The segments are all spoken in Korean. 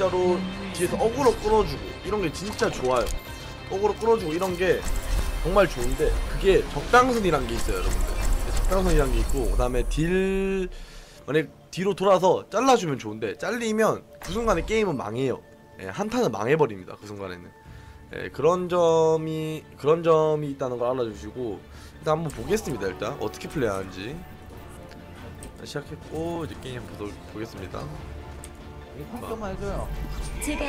진짜로 뒤에서 어그로 끌어주고 이런 게 진짜 좋아요. 어그로 끌어주고 이런 게 정말 좋은데 그게 적당선이란 게 있어요, 여러분들. 적당선이란 게 있고 그 다음에 딜 만약 뒤로 돌아서 잘라주면 좋은데 잘리면 그 순간에 게임은 망해요. 예, 한타는 망해버립니다. 그 순간에는. 예, 그런 점이 그런 점이 있다는 걸 알아주시고 일단 한번 보겠습니다. 일단 어떻게 플레이하는지 자, 시작했고 이제 게임 한번 보- 보겠습니다. 평점만 해줘요. 제가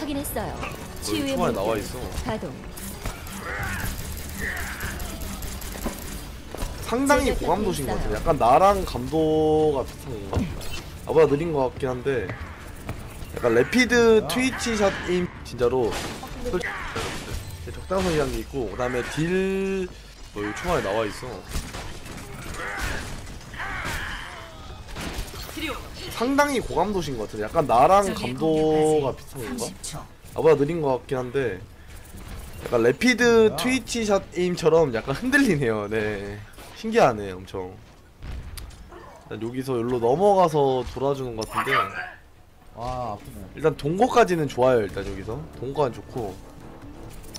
확인했어요. 치유의 물결 나와 있어. 가동. 상당히 제가 고감 도신 것 같아요. 약간 나랑 감도가 비슷한 건가? 나보다 느린 것 같긴 한데 약간 레피드 트위치 샷임 진짜로 솔직히 여러분들 적당선이라는 게 있고 그 다음에 딜 뭐, 초반에 나와 있어. 상당히 고감도신 것 같아요. 약간 나랑 감도가 비슷한 건가? 나보다 느린 것 같긴 한데 약간 레피드 트위치 샷 에임처럼 약간 흔들리네요. 네, 신기하네, 엄청. 일단 여기서 여기로 넘어가서 돌아주는 것 같은데 와 아프네. 일단 동거까지는 좋아요. 일단 여기서 동거는 좋고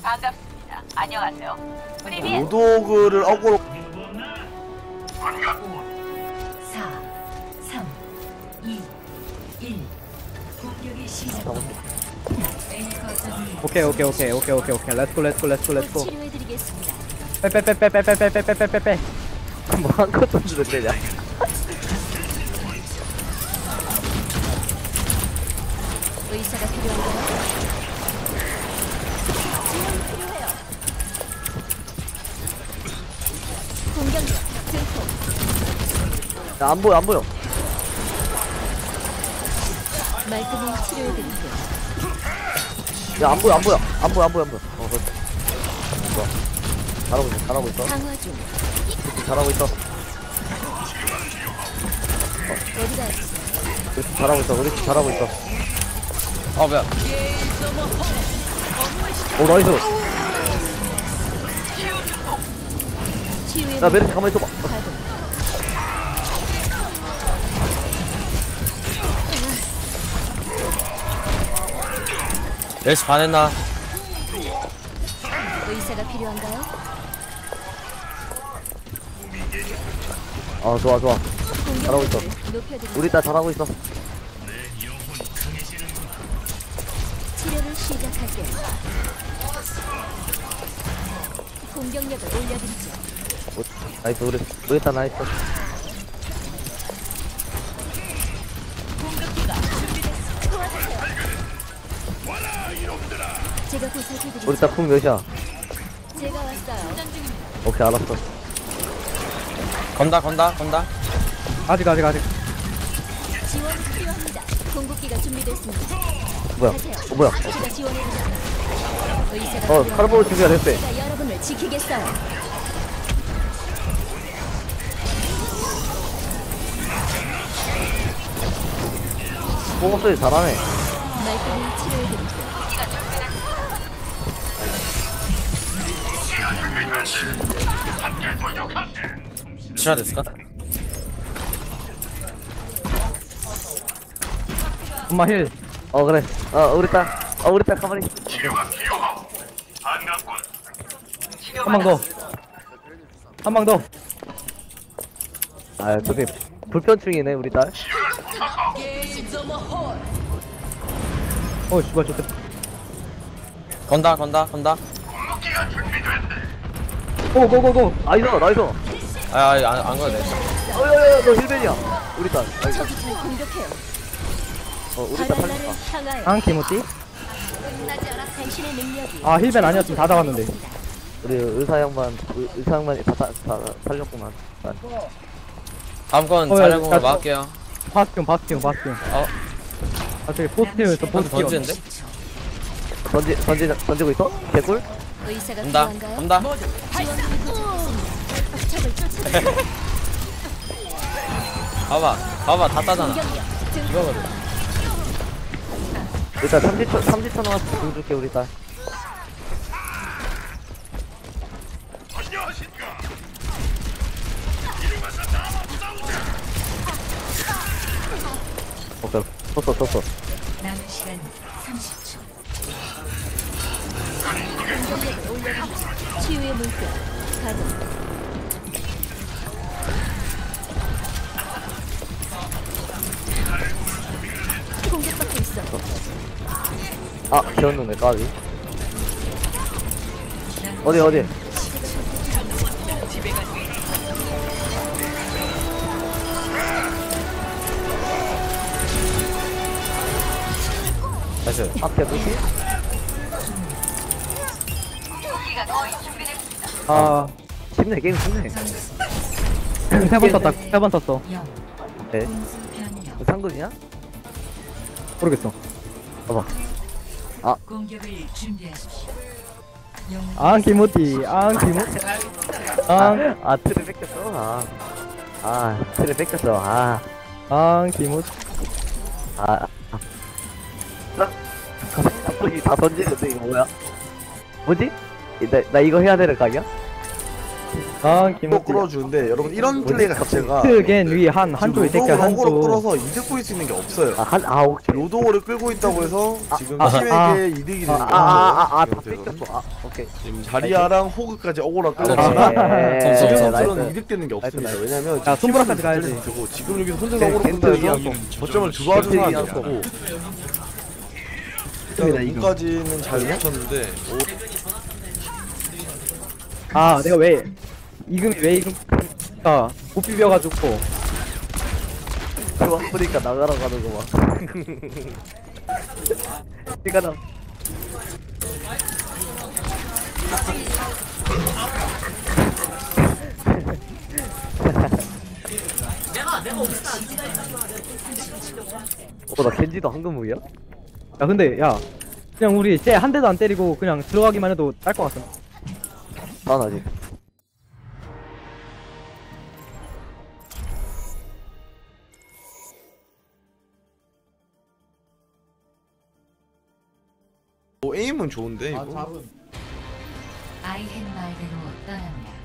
반갑습니다. 안녕하세요. 로도그를 어그로 오케이 오케이 오케이 오케이 오케이 오케이 렛츠고 렛츠고 렛츠고 곧 렛츠고 치료해드리겠습니다. 빼빼빼빼빼빼빼빼빼빼빼 뭐한 것도 안 주는데 야. 의사가 필요한가요? 지원 필요해요. 공격력 증폭. 야안 보여 안 보여. 말끔히 치료해드릴게요. 야 안 보여 안 보여 안 보여 안 보여 안 보여. 어 그렇지. 좋아. 잘하고 있어 잘하고 있어. 강화 중. 그렇지, 잘하고 있어. 어디가 아프세요? 그렇지 잘하고 있어 그렇지 잘하고 있어. 어 뭐야 오 나이스. 치유의 야 메르시 가만히 있어봐. 가동. 렐스 반했나 의사가 필요한가요? 어 좋아 좋아. 잘하고 있어. 우리 딸 잘하고 있어. 치료를 시작할게요. 공격력을 올려드리죠. 오, 나이스 우리 우리 딸 나이스. 제가 보살펴드리죠. 우리 딸쿵 몇이야? 제가 왔어요. 오케이 알았어. 건다 건다 건다 아직 아직 아직 지원 필요합니다. 공급기가 준비됐습니다. 뭐야? 어 뭐야? 제가 지원해드리죠. 의사가 어 필요합니다. 카르보 준비가 됐대. 제가 여러분을 지키겠어요. 뽕소리 잘하네. 말끔히 치료해드리죠. 치라 됐을까 엄마 힐 어 그래. 어 우리 딸. 어 우리 딸 가만히. 한 방 더. 한 방 더. 아 저기 불편충이네 우리 딸. 어, 씨발, 좋겠다. 건다, 건다, 건다. 고고고고. 나이스 나이스. 아, 아, 안, 안 가도 돼. 어여여 너 힐벤이야. 우리 딸. 나이스. 적이 잘 공격해요. 어 우리 딸 바나나를 살렸다. 향하여 앙, 김호띠? 끝나지 않아 당신의 능력이 아, 힐벤 아니었으면 다 잡았는데. 우리 의사 양반 의- 의사 양반이 다, 다, 다 살렸구만. 딸. 다음 건 어, 야, 야, 막을게요. 바스티온, 바스티온, 바스티온. 어, 아, 저기 포스티온 있어, 포스 포스티온. 던지는데? 던지 던지 던지고 있어? 개꿀? 의사가 온다, 필요한가요? 온다. 적을. 봐봐, 봐봐, 다 따잖아. 공격력. 이거거든. 일단 30초 30초 남았어. 공 줄게 우리 딸. 오케이. 쳤어 쳤어. 남은 시간 30초. 치유의. 아 기었는데 까비 어디 어디 나이스 앞에 누구? 아 쉽네 게임 쉽네 세번 떴다. 세번 떴어. 0. 네. 상근이야? 모르겠어. 공격을 준비하십시오. 영웅 아 김호띠. 아 김호띠. 아, 아 틀을 뺏겼어 아, 아 틀을 뺏겼어 아아 김호띠. 아, 아. 갑자기 다 던지는데 이거 뭐야? 뭐지? 나, 나 이거 해야 되는 각이야? 아 또 김호띠. 끌어주는데 여러분 이런 플레이 자체가 트겐 위한 한쪽에 새끼 어그로 한쪽. 끌어서 이득 볼수 있는 게 없어요 아, 한, 아, 오케이. 로드오를 끌고 있다고 해서 지금 아, 팀에게 아. 이득이 아, 되는 아, 아, 아, 다 뺏겼어. 아, 오케이. 지금 자리아랑 호그까지 아, 끌었지만 네, 지금. 선수는. 이득되는 게 없습니다 나이스, 왜냐면 야, 손가락까지 가야지. 되고 지금 여기서 혼자 네, 어그로 겐트 이겼어. 거점을 들어와준 사람이 없고. 일단 인까지는 잘 붙였는데 아 내가 왜 이금이 왜 이금 아, 못 비벼가지고 그거 보니까 나가러 가는 거 봐. 어, 나 겐지도 황금무기야? 야 근데 야 그냥 우리 쟤 한 대도 안 때리고 그냥 들어가기만 해도 딸 것 같아 난 아직. 뭐 에임은 좋은데 이거 아이 헨 말대로 떠납니다.